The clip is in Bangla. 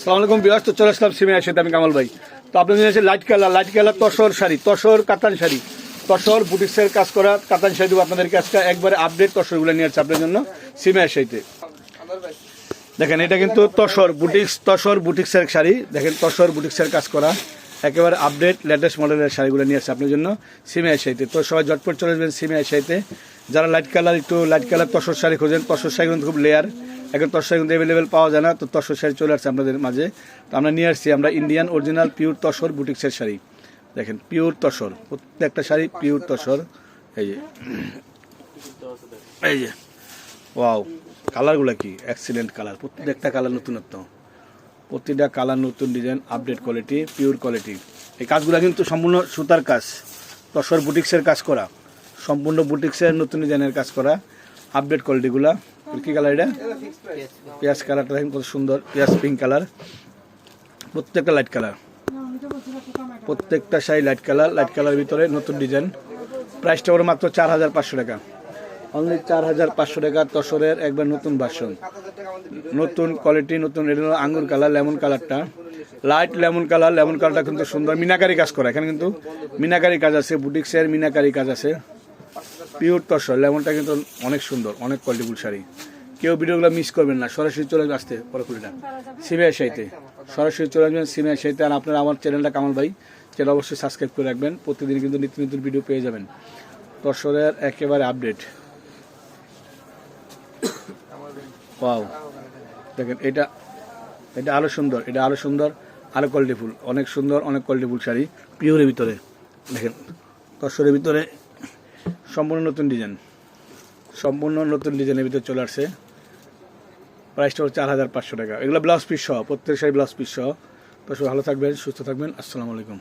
আসসালামু আলাইকুম তো চলে আসলাম সিমে আসে আমি কামাল ভাই। তো আপনি নিয়েছেন light colour light colour tussar sari, tussar katan sari. Tussar বুটিক্সের কাজ করা কাতান শাড়ি দেবো আপনাদেরকে আজকে। একবারে আপডেট তসরগুলো নিয়ে আসছে আপনার জন্য সিমে আসাইতে দেখেন, এটা কিন্তু তসর বুটিক্স, তসর বুটিক্সের শাড়ি। দেখেন, তসর বুটিক্সের কাজ করা। একেবারে আপডেট লেটেস্ট মডেলের শাড়িগুলো নিয়ে আসছে আপনার জন্য সিমে আসাইতে তো সবাই জটপট চলে আসবেন সিমে আসাইতে যারা লাইট কালার একটু লাইট কালার তসর শাড়ি খোঁজেন, তসর শাড়ি কিন্তু খুব লেয়ার এখন তসর কিন্তু অ্যাভেলেবেল পাওয়া যায় না, তো তসর শাড়ি চলে আসছে আপনাদের মাঝে। তো আমরা নিয়ে আসছি, আমরা ইন্ডিয়ান অরিজিনাল পিওর তসর বুটিক্সের শাড়ি। দেখেন পিওর তসর প্রত্যেকটা শাড়ি পিওর তসর এই যে এই যে ওয়াও কালারগুলো কি? এক্সিলেন্ট কালার প্রত্যেকটা কালার নতুনত্ব। প্রতিটা কালার নতুন design update quality pure quality এই কাজগুলো কিন্তু সম্পূর্ণ সুতার কাজ তসর বুটিক্সের কাজ করা। সম্পূর্ণ বুটিক্সের নতুন ডিজাইনের কাজ করা আপডেট কোয়ালিটিগুলা কি কালার এটা? পেঁয়াজ কালারটা দেখেন কত সুন্দর। পেঁয়াজ পিঙ্ক কালার প্রত্যেকটা লাইট কালার প্রত্যেকটা sari light colour light colour ভিতরে নতুন ডিজাইন প্রাইসটা ওর মাত্র চার হাজার পাঁচশো টাকা। অনলি চার হাজার পাঁচশো টাকা তসরের একবার নতুন ভার্সন নতুন কোয়ালিটি নতুন আঙ্গুর কালার লেমন কালারটা লাইট লেমন কালার লেমন কালারটা কিন্তু সুন্দর। মিনাকারি কাজ করা। এখানে কিন্তু মিনাকারি কাজ আছে বুটিক্সের মিনাকারি কাজ আছে। পিওর তসর লেমনটা কিন্তু অনেক সুন্দর, অনেক কোয়ালিটিফুল শাড়ি। কেউ ভিডিওগুলো মিস করবেন না, সরাসরি চলে আসতে পরকুলিটা। সিমিয়া শাড়িতে সরাসরি চলে আসবেন সিমিয়া শাড়িতে আর আপনারা আমার চ্যানেলটা কামাল ভাই চ্যানেল অবশ্যই সাবস্ক্রাইব করে রাখবেন। প্রতিদিন কিন্তু নিত্য নতুন ভিডিও পেয়ে যাবেন। তসরের একেবারে আপডেট ওয়াও দেখেন, এটা এটা আরও সুন্দর, এটা আরও সুন্দর আরও কোয়ালিটিফুল অনেক সুন্দর, অনেক কোয়ালিটিফুল শাড়ি। পিওরের ভিতরে। দেখেন তসরের ভিতরে সম্পূর্ণ নতুন ডিজাইন। সম্পূর্ণ নতুন ডিজাইনের ভিতরে চলে আসছে। প্রাইসটা হচ্ছে চার হাজার পাঁচশো টাকা। এগুলো ব্লাউজ পিস সহ প্রত্যেক শাড়ি ব্লাউজ পিস সহ। তো সব ভালো থাকবেন, সুস্থ থাকবেন। আসসালামু আলাইকুম।